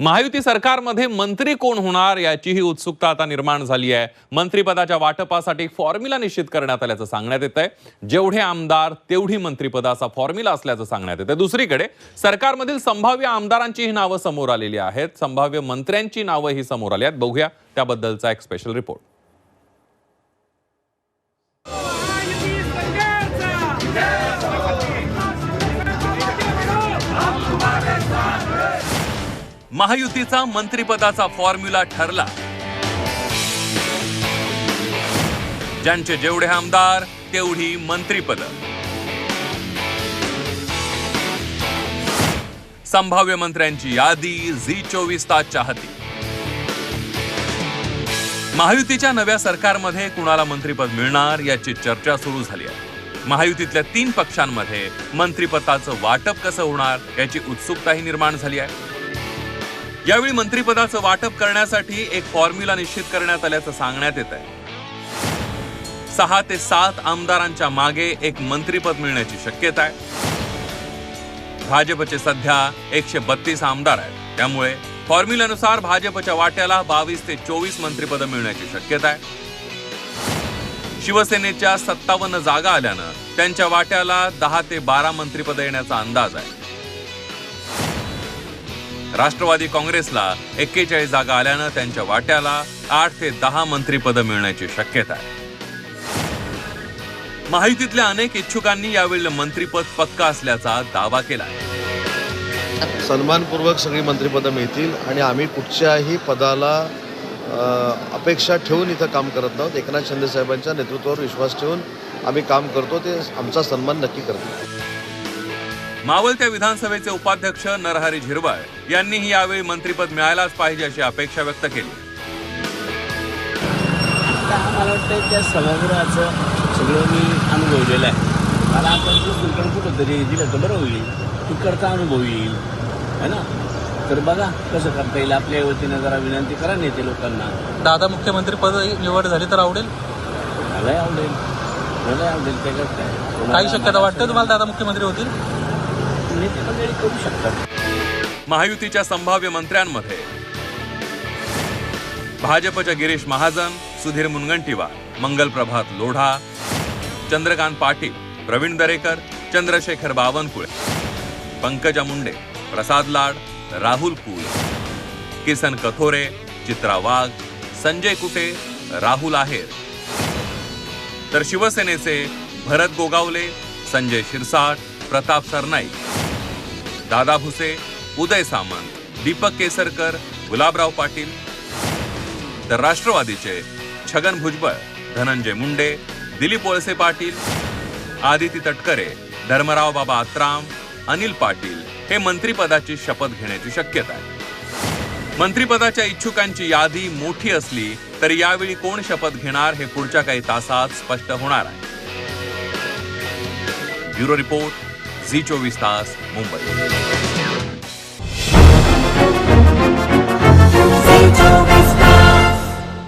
महायुती सरकारमध्ये मंत्री कोण होणार याचीही उत्सुकता आता निर्माण झाली आहे. मंत्रिपदाच्या वाटपासाठी फॉर्म्युला निश्चित करण्यात आल्याचं सांगण्यात येत आहे जेवढे आमदार तेवढी मंत्रीपदाचा फॉर्म्युला असल्याचं सांगण्यात येतं दुसरीकडे सरकारमधील संभाव्य आमदारांचीही नावं समोर आलेली आहेत. संभाव्य मंत्र्यांची नावंही समोर आली आहेत. बघूया त्याबद्दलचा एक स्पेशल रिपोर्ट महायुतीचा मंत्रिपदाचा फॉर्म्युला ठरला. ज्यांचे जेवढे आमदार तेवढी मंत्रिपद. संभाव्य मंत्र्यांची यादी झी चोवीस तास चाहती महायुतीच्या नव्या सरकारमध्ये कुणाला मंत्रिपद मिळणार याची चर्चा सुरू झाली आहे. महायुतीतल्या तीन पक्षांमध्ये मंत्रिपदाचं वाटप कसं होणार याची उत्सुकताही निर्माण झाली आहे. यावेळी मंत्रिपदाचं वाटप करण्यासाठी एक फॉर्म्युला निश्चित करण्यात आल्याचं सांगण्यात येत आहे. सहा ते सात आमदारांच्या मागे एक मंत्रिपद मिळण्याची शक्यता आहे. भाजपचे सध्या एकशे बत्तीस आमदार आहेत. त्यामुळे फॉर्म्युल्यानुसार भाजपच्या वाट्याला बावीस ते चोवीस मंत्रिपद मिळण्याची शक्यता आहे. शिवसेनेच्या सत्तावन्न जागा आल्यानं त्यांच्या वाट्याला दहा ते बारा मंत्रिपद येण्याचा अंदाज आहे. राष्ट्रवादी काँग्रेसला एक्केचाळीस जागा आल्यानं त्यांच्या वाट्याला आठ ते दहा मंत्रीपदं मिळण्याची शक्यता आहे. माहितीतल्या अनेक इच्छुकांनी यावेळी मंत्रीपद पक्का असल्याचा दावा केला सन्मानपूर्वक सगळी मंत्रिपदं मिळतील आणि आम्ही कुठच्याही पदाला अपेक्षा ठेवून इथं काम करत नाहोत. एकनाथ शिंदे साहेबांच्या नेतृत्वावर विश्वास ठेवून आम्ही काम करतो. ते आमचा सन्मान नक्की करतो मावळत्या विधानसभेचे उपाध्यक्ष नरहरी झिरवाळ यांनीही यावेळी मंत्रिपद मिळायलाच पाहिजे अशी अपेक्षा व्यक्त केली. मला वाटतं त्या सभागृहाचं सगळं मी अनुभवलेलं आहे. मला कुठं तरी दिलं तर बरं होईल. तिकडचा अनुभव येईल. है ना? तर बघा कसं करता येईल. आपल्या वतीनं जरा विनंती करा नेते लोकांना. दादा मुख्यमंत्री पद निवड झाली तर आवडेल? मलाही आवडेल. मलाही आवडेल. कोणाला काही शक्यता वाटतं तुम्हाला दादा मुख्यमंत्री होतील? नेते मंडळी करू शकतात महायुतीच्या संभाव्य मंत्र्यांमध्ये भाजपच्या गिरीश महाजन सुधीर मुनगंटीवार मंगलप्रभात लोढा चंद्रकांत पाटील प्रवीण दरेकर चंद्रशेखर बावनकुळे पंकजा मुंडे प्रसाद लाड राहुल कुल किसन कथोरे चित्रा वाघ संजय कुटे राहुल आहेर. तर शिवसेनेचे भरत गोगावले संजय शिरसाट प्रताप सरनाईक. दादा भुसे उदय सामंत दीपक केसरकर गुलाबराव पाटील. तर राष्ट्रवादीचे छगन भुजबळ धनंजय मुंडे दिलीप वळसे पाटील आदिती तटकरे धर्मराव बाबा आत्राम अनिल पाटील हे मंत्रिपदाची शपथ घेण्याची शक्यता आहे. मंत्रिपदाच्या इच्छुकांची यादी मोठी असली तरी यावेळी कोण शपथ घेणार हे पुढच्या काही तासात स्पष्ट होणार आहे. ब्युरो रिपोर्ट झी चोवीस तास मुंबई.